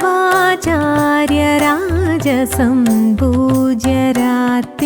രാഘവാചാര്യ രാജസം പൂജരാത്ത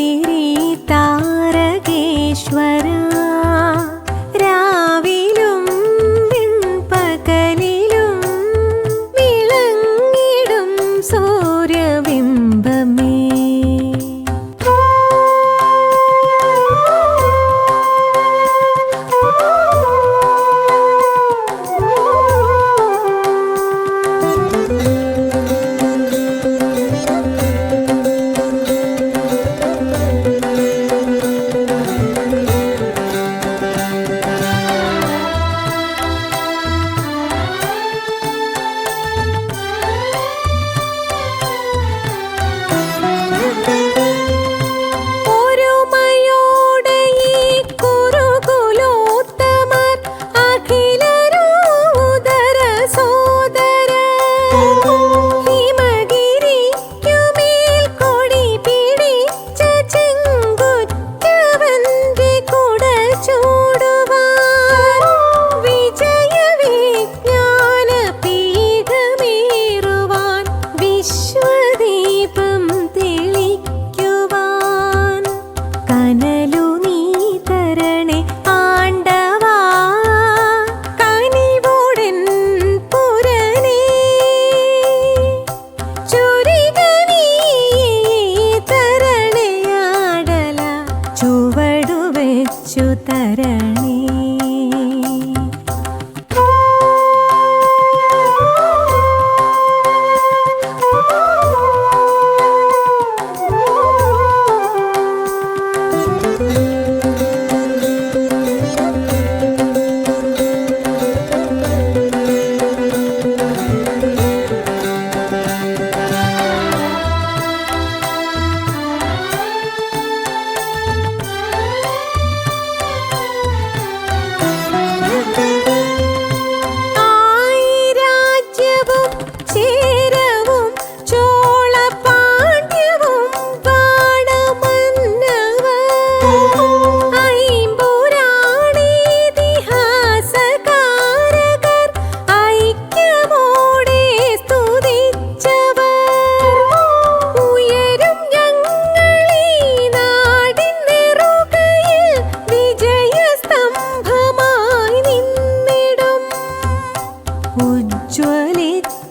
ഉജ്ജ്വലിച്ച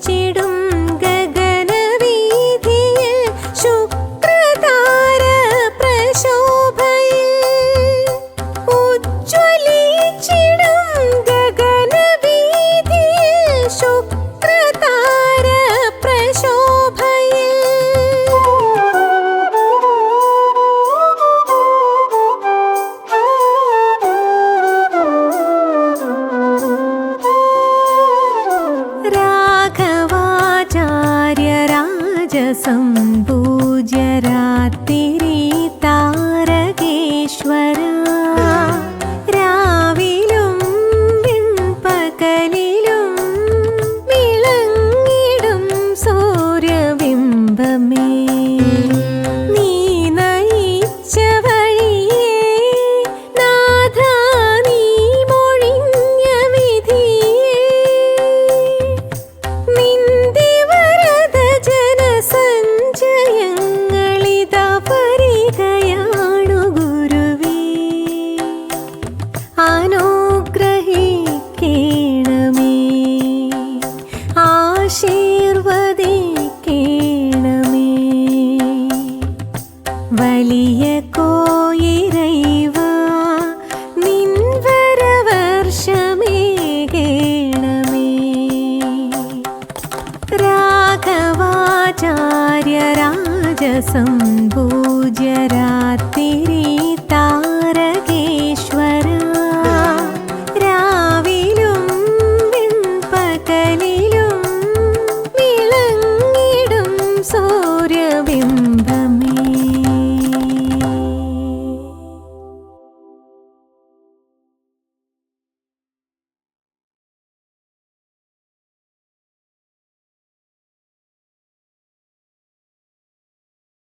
ஆசீர்வதிக்கேணமே വലിയ കോയിരൈവ നിൻവര വർഷമേ കേണമേ. രാഘവാചാര്യ രാജസംഭൂ